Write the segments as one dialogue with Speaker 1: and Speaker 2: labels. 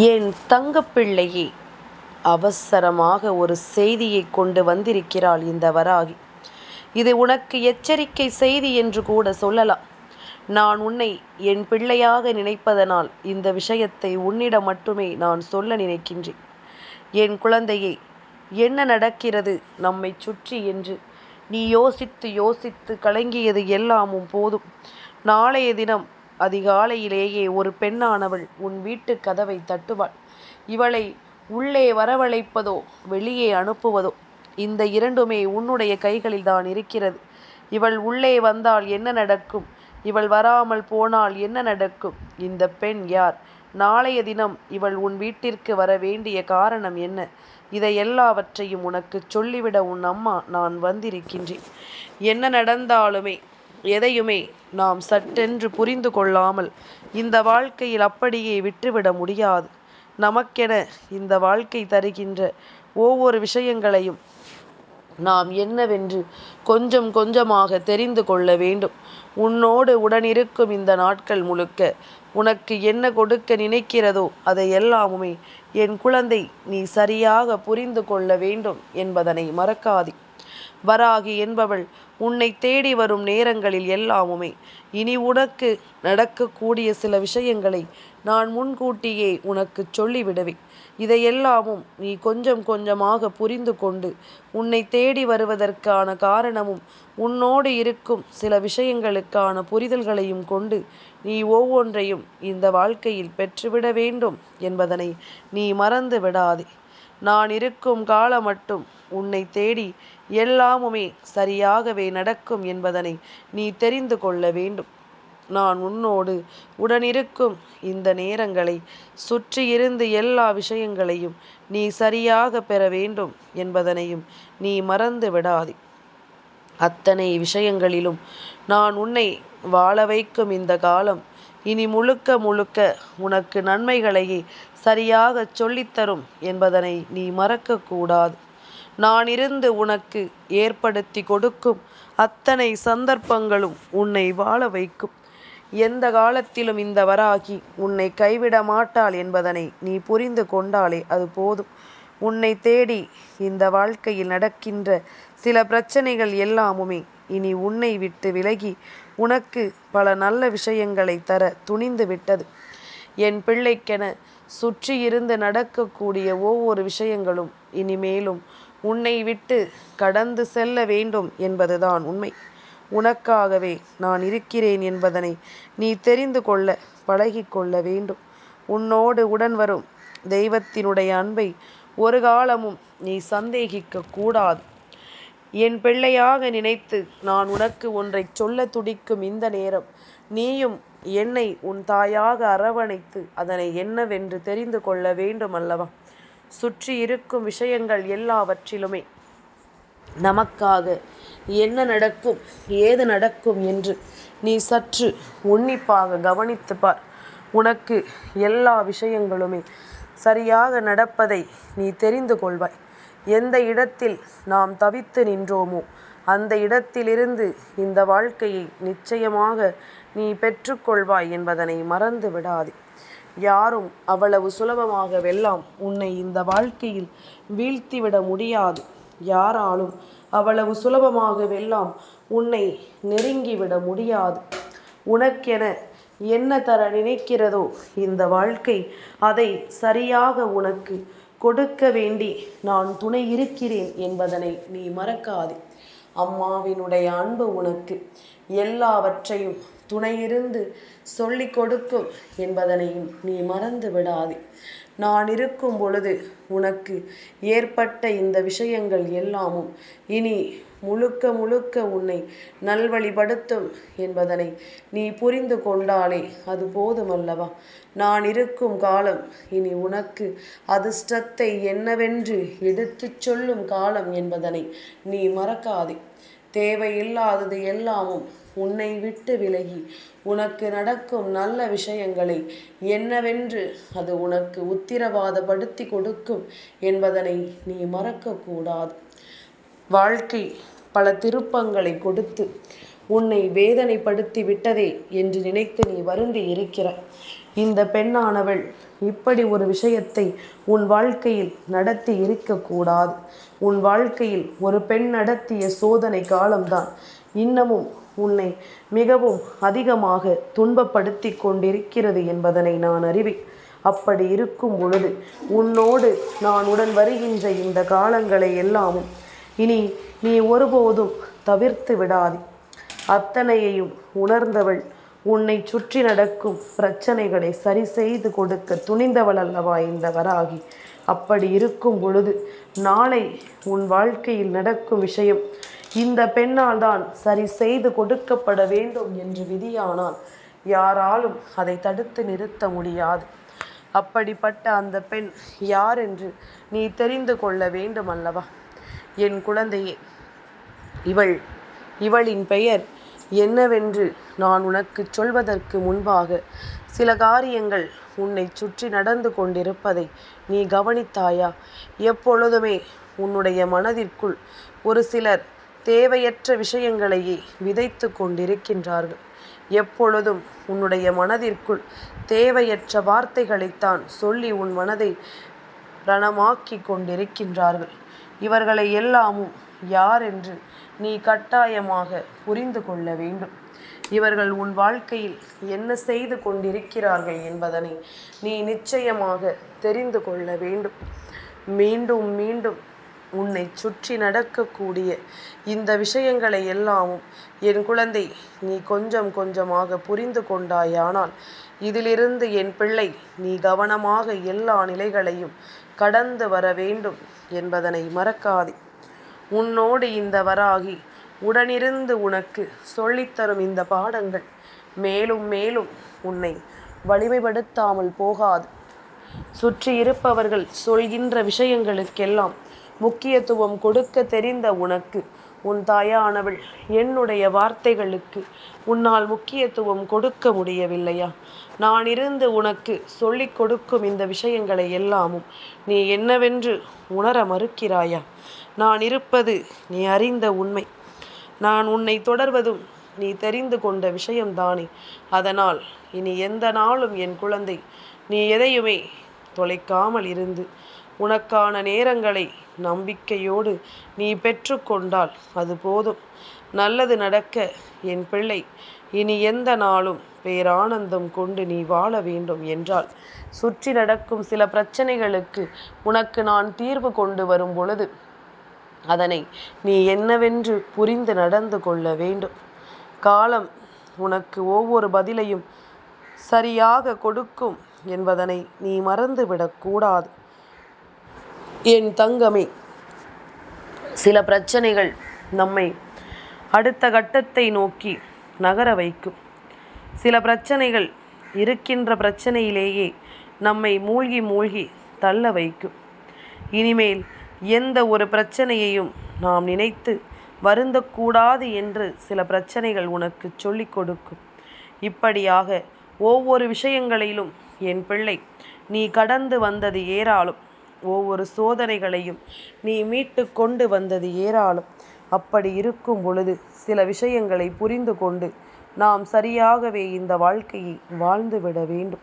Speaker 1: என் தங்கப்பிள்ளையே அவசரமாக ஒரு செய்தியை கொண்டு வந்திருக்கிறாள் இந்த வராகி. இது உனக்கு எச்சரிக்கை செய்தி என்று கூட சொல்லலாம். நான் உன்னை என் பிள்ளையாக நினைப்பதனால் இந்த விஷயத்தை உன்னிடம் மட்டுமே நான் சொல்ல நினைக்கின்றேன். என் குழந்தையே என்ன நடக்கிறது நம்மை சுற்றி என்று நீ யோசித்து யோசித்து கலங்கியது எல்லாமும் போதும். நாளைய தினம் அதிகாலையிலேயே ஒரு பெண்ணானவள் உன் வீட்டு கதவை தட்டுவாள். இவளை உள்ளே வரவழைப்பதோ வெளியே அனுப்புவதோ இந்த இரண்டுமே உன்னுடைய கைகளில் தான் இருக்கிறது. இவள் உள்ளே வந்தால் என்ன நடக்கும்? இவள் வராமல் போனால் என்ன நடக்கும்? இந்த பெண் யார்? நாளைய தினம் இவள் உன் வீட்டிற்கு வர வேண்டிய காரணம் என்ன? இதை எல்லாவற்றையும் உனக்கு சொல்லிவிட உன் அம்மா நான் வந்திருக்கின்றேன். என்ன நடந்தாலுமே எதையுமே நாம் சட்டென்று புரிந்து கொள்ளாமல் இந்த வாழ்க்கையில் அப்படியே விட்டுவிட முடியாது. நமக்கென இந்த வாழ்க்கை தருகின்ற ஒவ்வொரு விஷயங்களையும் நாம் என்னவென்று கொஞ்சம் கொஞ்சமாக தெரிந்து கொள்ள வேண்டும். உன்னோடு உடனிருக்கும் இந்த நாட்கள் முழுக்க உனக்கு என்ன கொடுக்க நினைக்கிறதோ அதை எல்லாமுமே என் குழந்தை நீ சரியாக புரிந்து கொள்ள வேண்டும் என்பதனை மறக்காதே. வராகி என்பவள் உன்னை தேடி வரும் நேரங்களில் எல்லாமுமே. இனி உனக்கு நடக்கக்கூடிய சில விஷயங்களை நான் முன்கூட்டியே உனக்கு சொல்லிவிடுவேன் இதையெல்லாமும் நீ கொஞ்சம் கொஞ்சமாக புரிந்து கொண்டு உன்னை தேடி வருவதற்கான காரணமும் உன்னோடு இருக்கும் சில விஷயங்களுக்கான புரிதல்களையும் கொண்டு நீ ஒவ்வொன்றையும் இந்த வாழ்க்கையில் பெற்றுவிட வேண்டும் என்பதனை நீ மறந்து விடாதே நான் இருக்கும் காலம் மட்டும் உன்னை தேடி எல்லாமுமே சரியாகவே நடக்கும் என்பதனை நீ தெரிந்து கொள்ள வேண்டும். நான் உன்னோடு உடனிருக்கும் இந்த நேரங்களை சுற்றியிருந்து எல்லா விஷயங்களையும் நீ சரியாக பெற வேண்டும் என்பதனையும் நீ மறந்து விடாதே. அத்தனை விஷயங்களிலும் நான் உன்னை வாழ வைக்கும் இந்த காலம் இனி முழுக்க முழுக்க உனக்கு நன்மைகளையே சரியாக சொல்லித்தரும் என்பதனை நீ மறக்கக்கூடாது. நான் இருந்து உனக்கு ஏற்படுத்தி கொடுக்கும் அத்தனை சந்தர்ப்பங்களும் உன்னை வாழ வைக்கும். எந்த காலத்திலும் இந்த வராகி உன்னை கைவிட மாட்டாள் என்பதனை நீ புரிந்து கொண்டாலே அது போதும். உன்னை தேடி இந்த வாழ்க்கையில் நடக்கின்ற சில பிரச்சனைகள் எல்லாமுமே இனி உன்னை விட்டு விலகி உனக்கு பல நல்ல விஷயங்களை தர துணிந்து விட்டது. என் பிள்ளைக்கென சுற்றியிருந்து நடக்கக்கூடிய ஒவ்வொரு விஷயங்களும் இனிமேலும் உன்னை விட்டு கடந்து செல்ல வேண்டும் என்பதுதான் உண்மை. உனக்காகவே நான் இருக்கிறேன் என்பதனை நீ தெரிந்து கொள்ள பழகிக்கொள்ள வேண்டும். உன்னோடு உடன் வரும் தெய்வத்தினுடைய அன்பை ஒரு காலமும் நீ சந்தேகிக்க கூடாது. என் பிள்ளையாக நினைத்து நான் உனக்கு ஒன்றை சொல்ல துடிக்கும் இந்த நேரம் நீயும் என்னை உன் தாயாக அரவணைத்து அதனை என்னவென்று தெரிந்து கொள்ள வேண்டும் அல்லவா? சுற்றி இருக்கும் விஷயங்கள் எல்லாவற்றிலுமே நமக்காக என்ன நடக்கும் ஏது நடக்கும் என்று நீ சற்று உன்னிப்பாக கவனித்து பார். உனக்கு எல்லா விஷயங்களுமே சரியாக நடப்பதை நீ தெரிந்து கொள்வாய். எந்த இடத்தில் நாம் தவித்து நின்றோமோ அந்த இடத்திலிருந்து இந்த வாழ்க்கையை நிச்சயமாக நீ பெற்றுக்கொள்வாய் என்பதனை மறந்து விடாதே யாரும் அவ்வளவு சுலபமாக வெல்லாம் உன்னை இந்த வாழ்க்கையில் வீழ்த்திவிட முடியாது. யாராலும் அவ்வளவு சுலபமாக வெல்லாம் உன்னை நெருங்கிவிட முடியாது. உனக்கென என்ன தர நினைக்கிறதோ இந்த வாழ்க்கை அதை சரியாக உனக்கு கொடுக்க வேண்டி நான் துணை இருக்கிறேன் என்பதனை நீ மறக்காதே. அம்மாவினுடைய அன்பு உனக்கு எல்லாவற்றையும் துணையிருந்து சொல்லிக் கொடுக்கும் என்பதனையும் நீ மறந்து விடாதே. நான் இருக்கும் பொழுது உனக்கு ஏற்பட்ட இந்த விஷயங்கள் எல்லாமும் இனி முழுக்க முழுக்க உன்னை நல்வழிப்படுத்தும் என்பதனை நீ புரிந்து கொண்டாலே அது போதுமல்லவா. நான் இருக்கும் காலம் இனி உனக்கு அதிர்ஷ்டத்தை என்னவென்று எடுத்துச் சொல்லும் காலம் என்பதனை நீ மறக்காதே. தேவையில்லாதது எல்லாமும் உன்னை விட்டு விலகி. உனக்கு நடக்கும் நல்ல விஷயங்களை என்னவென்று அது உனக்கு உத்திரவாதப்படுத்தி கொடுக்கும் என்பதனை நீ மறக்கக்கூடாது. வாழ்க்கை பல திருப்பங்களை கொடுத்து உன்னை வேதனைப்படுத்தி விட்டதே என்று நினைத்து நீ வருந்தி இருக்கிற. இந்த பெண்ணானவள் இப்படி ஒரு விஷயத்தை உன் வாழ்க்கையில் நடத்தி இருக்கக்கூடாது. உன் வாழ்க்கையில் ஒரு பெண் நடத்திய சோதனை காலம்தான். இன்னமும் உன்னை மிகவும் அதிகமாக துன்பப்படுத்தி கொண்டிருக்கிறது என்பதனை நான் அறிவேன். அப்படி இருக்கும் பொழுது உன்னோடு நான் உடன் வருகின்ற இந்த காலங்களை எல்லாமும் இனி நீ ஒருபோதும் தவிர்த்து விடாது. அத்தனையையும் உணர்ந்தவள் உன்னை சுற்றி நடக்கும் பிரச்சனைகளை சரி செய்து கொடுக்க துணிந்தவள் அல்லவா இந்த வராகி. அப்படி இருக்கும் பொழுது நாளை உன் வாழ்க்கையில் நடக்கும் விஷயம் இந்த பெண்ணால் தான் சரி செய்து கொடுக்கப்பட வேண்டும் என்று விதியானால் யாராலும் அதை தடுத்து நிறுத்த முடியாது. அப்படிப்பட்ட அந்த பெண் யார் என்று நீ தெரிந்து கொள்ள வேண்டும் அல்லவா? என் குழந்தையே இவள் இவளின் பெயர் என்னவென்று நான் உனக்கு சொல்வதற்கு முன்பாக சில காரியங்கள் உன்னை சுற்றி நடந்து கொண்டிருப்பதை நீ கவனித்தாயா? எப்பொழுதுமே உன்னுடைய மனதிற்குள் ஒரு சிலர் தேவையற்ற விஷயங்களையே விதைத்து கொண்டிருக்கின்றார்கள். எப்பொழுதும் உன்னுடைய மனதிற்குள் தேவையற்ற வார்த்தைகளைத்தான் சொல்லி உன் மனதை ரணமாக்கி கொண்டிருக்கின்றார்கள். இவர்களை எல்லாமும் யார் என்று நீ கட்டாயமாக புரிந்து கொள்ள வேண்டும். இவர்கள் உன் வாழ்க்கையில் என்ன செய்து கொண்டிருக்கிறார்கள் என்பதனை நீ நிச்சயமாக தெரிந்து கொள்ள வேண்டும். மீண்டும் மீண்டும் உன்னை சுற்றி நடக்கக்கூடிய இந்த விஷயங்களை எல்லாமும் என் குழந்தை நீ கொஞ்சம் கொஞ்சமாக புரிந்து கொண்டாயானால் இதிலிருந்து என் பிள்ளை நீ கவனமாக எல்லா நிலைகளையும் கடந்து வர வேண்டும் என்பதனை மறக்காதே. உன்னோடு இந்த வராகி உடனிருந்து உனக்கு சொல்லித்தரும் இந்த பாடங்கள் மேலும் மேலும் உன்னை வலிமைப்படுத்தாமல் போகாது. சுற்றி இருப்பவர்கள் சொல்கின்ற விஷயங்களுக்கெல்லாம் முக்கியத்துவம் கொடுக்க தெரிந்த உனக்கு உன் தாயானவள் என்னுடைய வார்த்தைகளுக்கு உன்னால் முக்கியத்துவம் கொடுக்க முடியவில்லையா? நான் இருந்து உனக்கு சொல்லிக் கொடுக்கும் இந்த விஷயங்களை எல்லாமும் நீ என்னவென்று உணர மறுக்கிறாயா? நான் இருப்பது நீ அறிந்த உண்மை. நான் உன்னை தொடர்வதும் நீ தெரிந்து கொண்ட விஷயம்தானே. அதனால் இனி எந்த நாளும் என் குழந்தை நீ எதையுமே தொலைக்காமல் இருந்து உனக்கான நேரங்களை நம்பிக்கையோடு நீ பெற்றுக்கொண்டால் அது போதும். நல்லது நடக்க என் பிள்ளை இனி எந்த நாளும் பேரானந்தம் கொண்டு நீ வாழ வேண்டும் என்றால் சுற்றி நடக்கும் சில பிரச்சனைகளுக்கு உனக்கு நான் தீர்வு கொண்டு வரும் பொழுது அதனை நீ என்னவென்று புரிந்து நடந்து கொள்ள வேண்டும். காலம் உனக்கு ஒவ்வொரு பதிலையும் சரியாக கொடுக்கும் என்பதனை நீ மறந்துவிடக்கூடாது என் தங்கமே. சில பிரச்சனைகள் நம்மை அடுத்த கட்டத்தை நோக்கி நகர வைக்கும். சில பிரச்சனைகள் இருக்கின்ற பிரச்சனையிலேயே நம்மை மூழ்கி மூழ்கி தள்ள வைக்கும். இனிமேல் எந்த ஒரு பிரச்சனையையும் நாம் நினைத்து வருந்தக்கூடாது என்று சில பிரச்சனைகள் உனக்கு சொல்லிக் கொடுக்கும். இப்படியாக ஒவ்வொரு விஷயங்களிலும் என் பிள்ளை நீ கடந்து வந்தது ஏராளம். ஒவ்வொரு சோதனைகளையும் நீ மீட்டு கொண்டு வந்தது ஏராளம். அப்படி இருக்கும் பொழுது சில விஷயங்களை புரிந்து கொண்டு நாம் சரியாகவே இந்த வாழ்க்கையை வாழ்ந்துவிட வேண்டும்.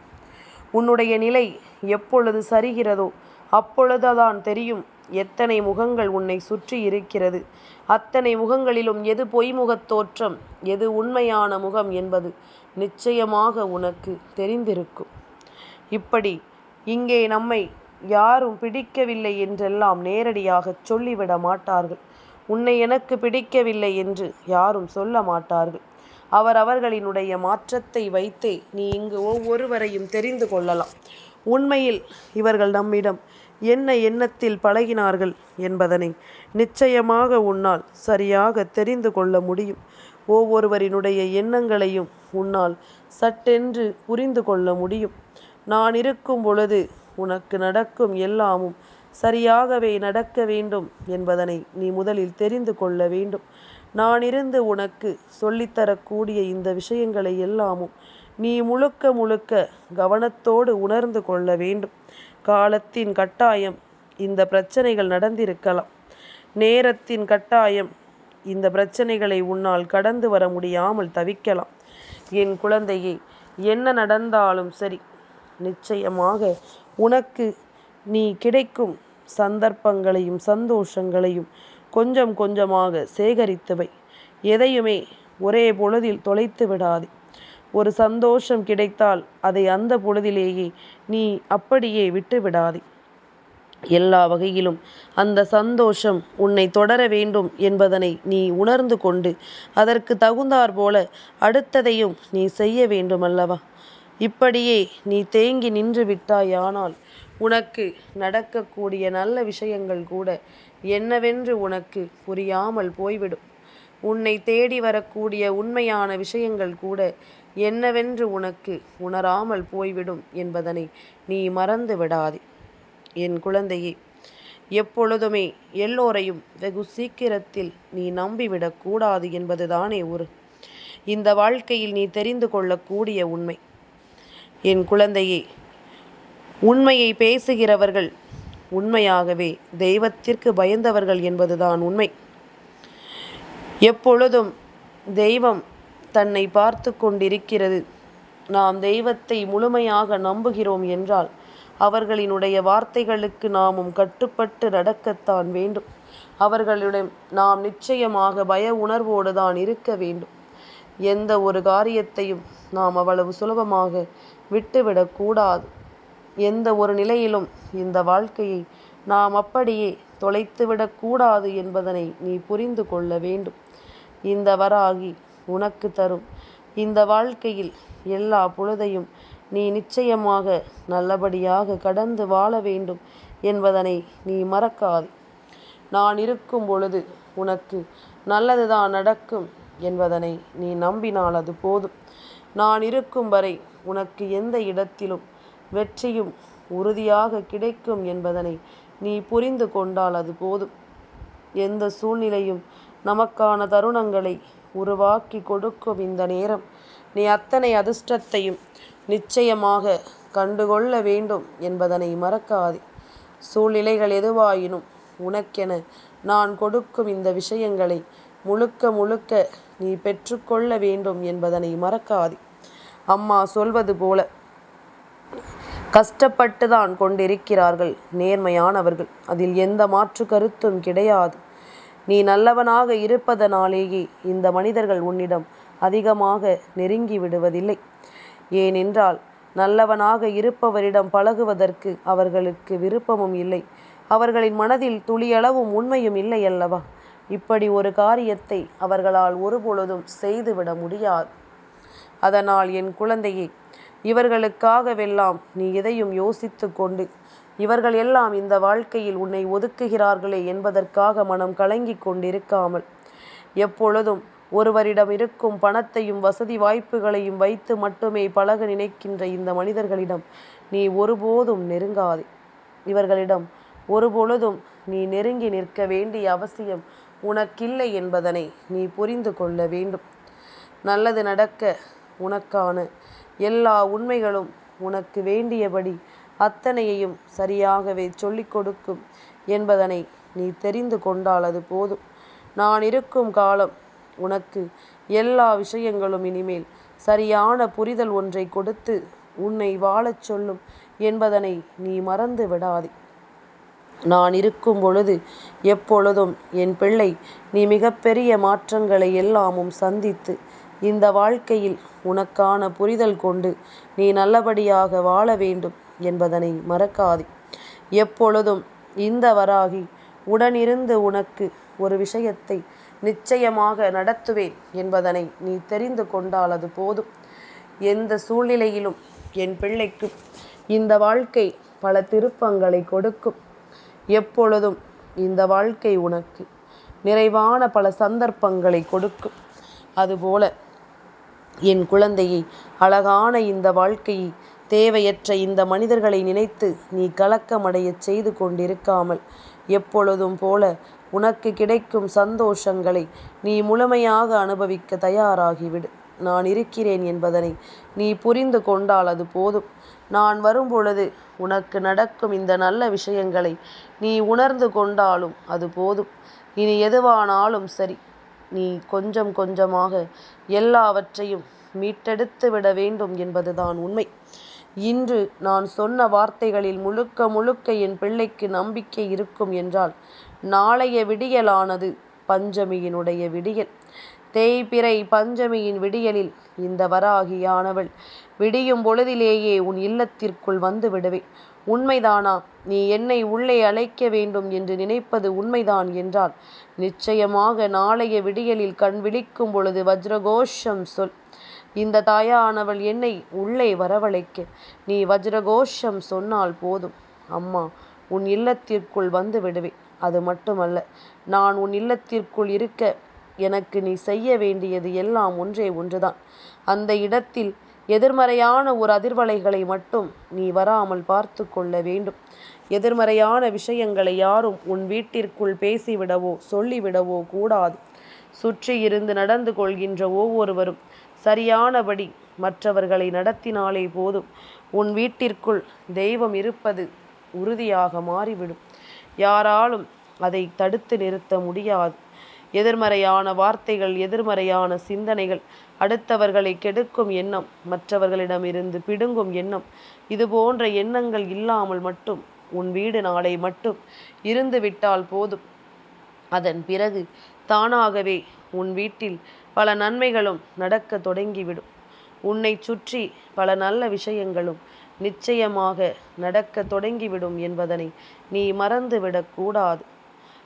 Speaker 1: உன்னுடைய நிலை எப்பொழுது சரிகிறதோ அப்பொழுதுதான் தெரியும் எத்தனை முகங்கள் உன்னை சுற்றி இருக்கிறது. அத்தனை முகங்களிலும் எது பொய்முகத் தோற்றம் எது உண்மையான முகம் என்பது நிச்சயமாக உனக்கு தெரிந்திருக்கும். இப்படி இங்கே நம்மை யாரும் பிடிக்கவில்லை என்றெல்லாம் நேரடியாக சொல்லிவிட மாட்டார்கள். உன்னை எனக்கு பிடிக்கவில்லை என்று யாரும் சொல்ல மாட்டார்கள். அவர் அவர்களினுடைய மாற்றத்தை வைத்தே நீ இங்கு ஒவ்வொருவரையும் தெரிந்து கொள்ளலாம். உண்மையில் இவர்கள் நம்மிடம் என்ன எண்ணத்தில் பழகினார்கள் என்பதனை நிச்சயமாக உன்னால் சரியாக தெரிந்து கொள்ள முடியும். ஒவ்வொருவரினுடைய எண்ணங்களையும் உன்னால் சட்டென்று புரிந்து கொள்ள முடியும். நான் இருக்கும் பொழுது உனக்கு நடக்கும் எல்லாமும் சரியாகவே நடக்க வேண்டும் என்பதனை நீ முதலில் தெரிந்து கொள்ள வேண்டும். நான் இருந்து உனக்கு சொல்லித்தரக்கூடிய இந்த விஷயங்களை எல்லாமும் நீ முழுக்க முழுக்க கவனத்தோடு உணர்ந்து கொள்ள வேண்டும். காலத்தின் கட்டாயம் இந்த பிரச்சனைகள் நடந்திருக்கலாம். நேரத்தின் கட்டாயம் இந்த பிரச்சனைகளை உன்னால் கடந்து வர முடியாமல் தவிக்கலாம். என் குழந்தையே என்ன நடந்தாலும் சரி நிச்சயமாக உனக்கு நீ கிடைக்கும் சந்தர்ப்பங்களையும் சந்தோஷங்களையும் கொஞ்சம் கொஞ்சமாக சேகரித்துவை. எதையுமே ஒரே பொழுதில் தொலைத்து விடாதே. ஒரு சந்தோஷம் கிடைத்தால் அதை அந்த பொழுதிலேயே நீ அப்படியே விட்டு விடாதே. எல்லா வகையிலும் அந்த சந்தோஷம் உன்னை தொடர வேண்டும் என்பதனை நீ உணர்ந்து கொண்டு அதற்கு தகுந்தாற் போல அடுத்ததையும் நீ செய்ய வேண்டுமல்லவா? இப்படியே நீ தேங்கி நின்று விட்டாயானால் உனக்கு நடக்கக்கூடிய நல்ல விஷயங்கள் கூட என்னவென்று உனக்கு புரியாமல் போய்விடும். உன்னை தேடி வரக்கூடிய உண்மையான விஷயங்கள் கூட என்னவென்று உனக்கு உணராமல் போய்விடும் என்பதனை நீ மறந்து விடாதே. என் குழந்தையே எப்பொழுதுமே எல்லோரையும் வெகு சீக்கிரத்தில் நீ நம்பிவிடக்கூடாது என்பதுதானே ஒரு இந்த வாழ்க்கையில் நீ தெரிந்து கொள்ளக்கூடிய உண்மை. என் குழந்தையே உண்மையை பேசுகிறவர்கள் உண்மையாகவே தெய்வத்திற்கு பயந்தவர்கள் என்பதுதான் உண்மை. எப்பொழுதும் தெய்வம் தன்னை பார்த்து கொண்டிருக்கிறது. நாம் தெய்வத்தை முழுமையாக நம்புகிறோம் என்றால் அவர்களினுடைய வார்த்தைகளுக்கு நாமும் கட்டுப்பட்டு நடக்கத்தான் வேண்டும். அவர்களிடம் நாம் நிச்சயமாக பய உணர்வோடு தான் இருக்க வேண்டும். எந்த ஒரு காரியத்தையும் நாம் அவ்வளவு சுலபமாக விட்டுவிடக்கூடாது எந்த ஒரு நிலையிலும் இந்த வாழ்க்கையை நாம் அப்படியே தொலைத்துவிடக்கூடாது என்பதனை நீ புரிந்து கொள்ள வேண்டும். இந்த வராகி உனக்கு தரும். இந்த வாழ்க்கையில் எல்லா பொழுதையும் நீ நிச்சயமாக நல்லபடியாக கடந்து வாழ வேண்டும் என்பதனை நீ மறக்காது. நான் இருக்கும் பொழுது உனக்கு நல்லதுதான் நடக்கும். என்பதனை நீ நம்பினால் அது போதும். நான் இருக்கும் வரை உனக்கு எந்த இடத்திலும் வெற்றியும் உறுதியாக கிடைக்கும் என்பதனை நீ புரிந்து கொண்டால் அது போதும். எந்த சூழ்நிலையும் நமக்கான தருணங்களை உருவாக்கி கொடுக்கும் இந்த நேரம் நீ அத்தனை அதிர்ஷ்டத்தையும் நிச்சயமாக கண்டுகொள்ள வேண்டும் என்பதனை மறக்காதே. சூழ்நிலைகள் எதுவாயினும் உனக்கென நான் கொடுக்கும் இந்த விஷயங்களை முழுக்க முழுக்க நீ பெற்றுக்கொள்ள வேண்டும் என்பதனை மறக்காதே. அம்மா சொல்வது போல கஷ்டப்பட்டு தான் கொண்டிருக்கிறார்கள் நேர்மையானவர்கள். அதில் எந்த மாற்று கருத்தும் கிடையாது. நீ நல்லவனாக இருப்பதனாலேயே இந்த மனிதர்கள் உன்னிடம் அதிகமாக நெருங்கி விடுவதில்லை. ஏனென்றால் நல்லவனாக இருப்பவரிடம் பழகுவதற்கு அவர்களுக்கு விருப்பமும் இல்லை. அவர்களின் மனதில் துளியளவும் உண்மையும் இல்லை அல்லவா? இப்படி ஒரு காரியத்தை அவர்களால் ஒருபொழுதும் செய்துவிட முடியாது. அதனால் என் குழந்தையை இவர்களுக்காகவெல்லாம் நீ எதையும் யோசித்து கொண்டு இவர்கள் எல்லாம் இந்த வாழ்க்கையில் உன்னை ஒதுக்குகிறார்களே என்பதற்காக மனம் கலங்கி கொண்டிருக்காமல் எப்பொழுதும் ஒருவரிடம் இருக்கும் பணத்தையும் வசதி வாய்ப்புகளையும் வைத்து மட்டுமே பழக நினைக்கின்ற இந்த மனிதர்களிடம் நீ ஒருபோதும் நெருங்காதே. இவர்களிடம் ஒருபொழுதும் நீ நெருங்கி நிற்க வேண்டிய அவசியம் உனக்கில்லை என்பதனை நீ புரிந்து கொள்ள வேண்டும். நல்லது நடக்க உனக்கான எல்லா உண்மைகளும் உனக்கு வேண்டியபடி அத்தனையையும் சரியாகவே சொல்லிக் கொடுக்கும் என்பதனை நீ தெரிந்து கொண்டால் அது போதும். நான் இருக்கும் காலம் உனக்கு எல்லா விஷயங்களும் இனிமேல் சரியான புரிதல் ஒன்றை கொடுத்து உன்னை வாழச் சொல்லும் என்பதனை நீ மறந்து விடாதே. நான் இருக்கும் பொழுது எப்பொழுதும் என் பிள்ளை நீ மிகப்பெரிய மாற்றங்களை எல்லாமும் சந்தித்து இந்த வாழ்க்கையில் உனக்கான புரிதல் கொண்டு நீ நல்லபடியாக வாழ வேண்டும் என்பதனை மறக்காதே. எப்பொழுதும் இந்த வராகி உடனிருந்து உனக்கு ஒரு விஷயத்தை நிச்சயமாக நடத்துவேன் என்பதனை நீ தெரிந்து கொண்டால் அது போதும். எந்த சூழ்நிலையிலும் என் பிள்ளைக்கு இந்த வாழ்க்கை பல திருப்பங்களை கொடுக்கும். எப்பொழுதும் இந்த வாழ்க்கை உனக்கு. நிறைவான பல சந்தர்ப்பங்களை கொடுக்கும். அதுபோல என் குழந்தையை அழகான இந்த வாழ்க்கையை தேவையற்ற இந்த மனிதர்களை நினைத்து நீ கலக்கமடைய செய்து கொண்டிருக்காமல் எப்பொழுதும் போல உனக்கு கிடைக்கும் சந்தோஷங்களை நீ முழுமையாக அனுபவிக்க தயாராகிவிடு. நான் இருக்கிறேன் என்பதனை நீ புரிந்து கொண்டால் அது போதும். நான் வரும்பொழுது உனக்கு நடக்கும் இந்த நல்ல விஷயங்களை நீ உணர்ந்து கொண்டாலும் அது போதும். இனி எதுவானாலும் சரி நீ கொஞ்சம் கொஞ்சமாக எல்லாவற்றையும் மீட்டெடுத்து விட வேண்டும் என்பதுதான் உண்மை. இன்று நான் சொன்ன வார்த்தைகளில் முழுக்க முழுக்க என் பிள்ளைக்கு நம்பிக்கை இருக்கும் என்றால் நாளைய விடியலானது பஞ்சமியினுடைய விடியல். தேய்பிறை பஞ்சமியின் விடியலில் இந்த வராகியானவள் விடியும் பொழுதிலேயே உன் இல்லத்திற்குள் வந்து விடுவேன். உண்மைதானா? நீ என்னை உள்ளே அழைக்க வேண்டும் என்று நினைப்பது உண்மைதான் என்றால் நிச்சயமாக நாளைய விடியலில் கண் விழிக்கும் பொழுது வஜ்ரகோஷம் சொல். இந்த தாயானவள் என்னை உள்ளே வரவழைக்க. நீ வஜ்ரகோஷம் சொன்னால் போதும். அம்மா உன் இல்லத்திற்குள் வந்து விடுவேன். அது மட்டுமல்ல நான் உன் இல்லத்திற்குள் இருக்க எனக்கு நீ செய்ய வேண்டியது எல்லாம் ஒன்றே ஒன்றுதான். அந்த இடத்தில் எதிர்மறையான ஒரு அதிர்வலைகளை மட்டும் நீ வராமல் பார்த்து கொள்ள வேண்டும். எதிர்மறையான விஷயங்களை யாரும் உன் வீட்டிற்குள் பேசிவிடவோ சொல்லிவிடவோ கூடாது. சுற்றி இருந்து நடந்து கொள்கின்ற ஒவ்வொருவரும் சரியானபடி மற்றவர்களை நடத்தினாலே போதும். உன் வீட்டிற்குள் தெய்வம் இருப்பது உறுதியாக மாறிவிடும். யாராலும் அதை தடுத்து நிறுத்த முடியாது. எதிர்மறையான வார்த்தைகள் எதிர்மறையான சிந்தனைகள் அடுத்தவர்களை கெடுக்கும் எண்ணம் மற்றவர்களிடமிருந்து பிடுங்கும் எண்ணம் இது போன்ற எண்ணங்கள் இல்லாமல் மட்டும் உன் வீடு நாளை மட்டும் இருந்துவிட்டால் போதும். அதன் பிறகு தானாகவே உன் வீட்டில் பல நன்மைகளும் நடக்க தொடங்கிவிடும். உன்னை சுற்றி பல நல்ல விஷயங்களும் நிச்சயமாக நடக்க தொடங்கிவிடும் என்பதனை நீ மறந்துவிடக்கூடாது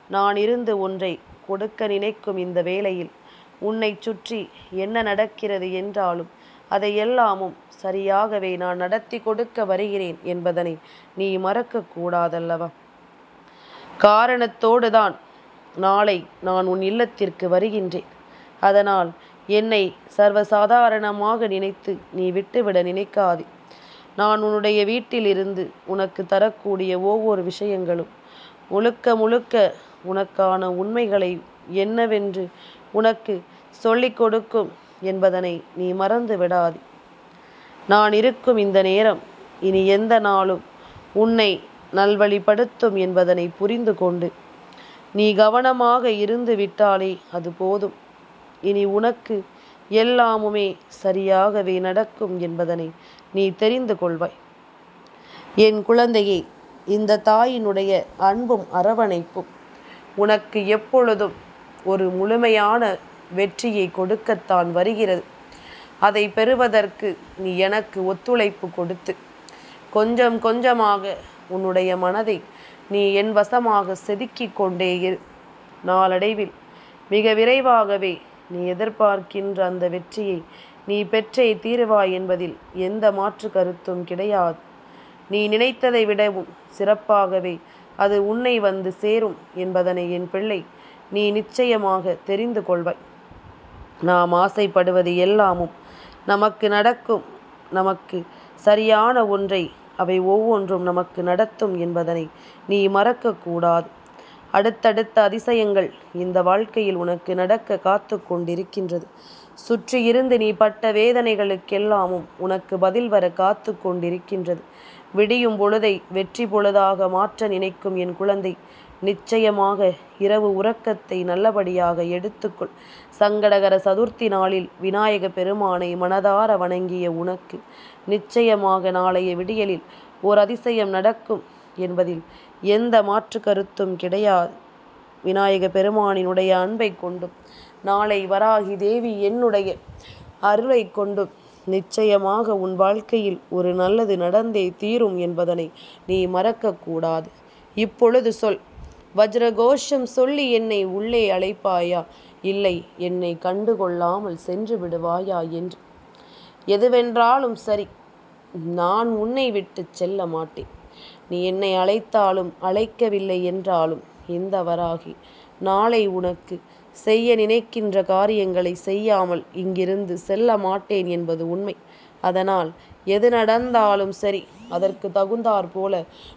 Speaker 1: நான் இருந்து ஒன்றை கொடுக்க நினைக்கும் இந்த வேளையில் உன்னை சுற்றி என்ன நடக்கிறது என்றாலும் அதை எல்லாமும் சரியாகவே நான் நடத்தி கொடுக்க வருகிறேன் என்பதனை நீ மறக்கக்கூடாதல்லவா காரணத்தோடு தான் நாளை நான் உன் இல்லத்திற்கு வருகின்றேன். அதனால் என்னை சர்வசாதாரணமாக நினைத்து நீ விட்டுவிட நினைக்காதே. நான் உன்னுடைய வீட்டிலிருந்து உனக்கு தரக்கூடிய ஒவ்வொரு விஷயங்களும் முழுக்க முழுக்க உனக்கான உண்மைகளை என்னவென்று உனக்கு சொல்லிக் கொடுக்கும் என்பதனை நீ மறந்து விடாது. நான் இருக்கும் இந்த நேரம் இனி எந்த நாளும் உன்னை நல்வழிப்படுத்தும் என்பதனை புரிந்து கொண்டு நீ கவனமாக இருந்து விட்டாலே அது போதும். இனி உனக்கு எல்லாமுமே சரியாகவே நடக்கும் என்பதனை நீ தெரிந்து கொள்வாய். என் குழந்தையே இந்த தாயினுடைய அன்பும் அரவணைப்பும் உனக்கு எப்பொழுதும் ஒரு முழுமையான வெற்றியை கொடுக்கத்தான் வருகிறது. அதை பெறுவதற்கு நீ எனக்கு ஒத்துழைப்பு கொடுத்து கொஞ்சம் கொஞ்சமாக உன்னுடைய மனதை நீ என் வசமாக செதுக்கிக் கொண்டே இரு. நாளடைவில் மிக விரைவாகவே நீ எதிர்பார்க்கின்ற அந்த வெற்றியை நீ பெற்றே தீருவாய் என்பதில் எந்த மாற்று கருத்தும் கிடையாது. நீ நினைத்ததை விடவும் சிறப்பாகவே அது உன்னை வந்து சேரும் என்பதனை என் பிள்ளை நீ நிச்சயமாக தெரிந்து கொள்வாய். நாம் ஆசைப்படுவது எல்லாமும் நமக்கு நடக்கும் நமக்கு சரியான ஒன்றை அவை ஒவ்வொன்றும் நமக்கு நடத்தும் என்பதனை நீ மறக்கக்கூடாது. அடுத்தடுத்த அதிசயங்கள் இந்த வாழ்க்கையில் உனக்கு நடக்க காத்து கொண்டிருக்கின்றது. சுற்றி இருந்து நீ பட்ட வேதனைகளுக்கெல்லாமும் உனக்கு பதில் வர காத்து கொண்டிருக்கின்றது. விடியும் பொழுதை வெற்றி பொழுதாக மாற்ற நினைக்கும் என் குழந்தை நிச்சயமாக இரவு உறக்கத்தை நல்லபடியாக எடுத்துக்கொள். சங்கடகர சதுர்த்தி நாளில் விநாயக பெருமானை மனதார வணங்கிய உனக்கு நிச்சயமாக நாளைய விடியலில் ஓர் அதிசயம் நடக்கும் என்பதில் எந்த மாற்று கருத்தும் கிடையாது. விநாயக பெருமானினுடைய அன்பை கொண்டும் நாளை வராகி தேவி என்னுடைய அருளை கொண்டும் நிச்சயமாக உன் வாழ்க்கையில் ஒரு நல்லது நடந்தே தீரும் என்பதனை நீ மறக்கக்கூடாது இப்பொழுது சொல். வஜ்ரகோஷம் சொல்லி என்னை உள்ளே அழைப்பாயா? இல்லை என்னை கண்டுகொள்ளாமல் சென்று விடுவாயா என்று. எதுவென்றாலும் சரி நான் உன்னை விட்டு செல்ல மாட்டேன். நீ என்னை அழைத்தாலும் அழைக்கவில்லை என்றாலும் இந்த வராகி நாளை உனக்கு செய்ய நினைக்கின்ற காரியங்களை செய்யாமல் இங்கிருந்து செல்ல மாட்டேன் என்பது உண்மை. அதனால் எது நடந்தாலும் சரி அதற்கு தகுந்தாற் போல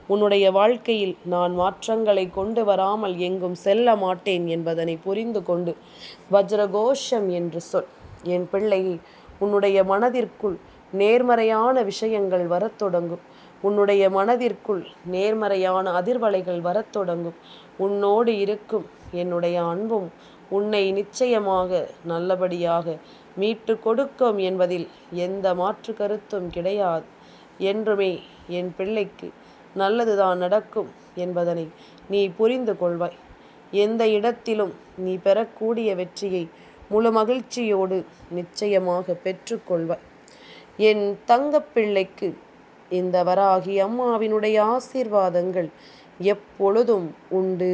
Speaker 1: உன்னுடைய வாழ்க்கையில் நான் மாற்றங்களை கொண்டு வராமல் எங்கும் செல்ல மாட்டேன் என்பதனை புரிந்து கொண்டு வஜ்ரகோஷம் என்று சொல். என் பிள்ளையை உன்னுடைய மனதிற்குள் நேர்மறையான விஷயங்கள் வரத் தொடங்கும். உன்னுடைய மனதிற்குள் நேர்மறையான அதிர்வலைகள் வரத் தொடங்கும். உன்னோடு இருக்கும் என்னுடைய அன்பும் உன்னை நிச்சயமாக நல்லபடியாக மீட்டு கொடுக்கும் என்பதில் எந்த மாற்று கருத்தும் கிடையாது. என்றுமே என் பிள்ளைக்கு நல்லதுதான் நடக்கும் என்பதனை நீ புரிந்து கொள்வாய். எந்த இடத்திலும் நீ பெறக்கூடிய வெற்றியை முழு மகிழ்ச்சியோடு நிச்சயமாக பெற்றுக்கொள்வாய் என் தங்கப்பிள்ளைக்கு இந்த வராகி அம்மாவினுடைய ஆசீர்வாதங்கள் எப்பொழுதும் உண்டு.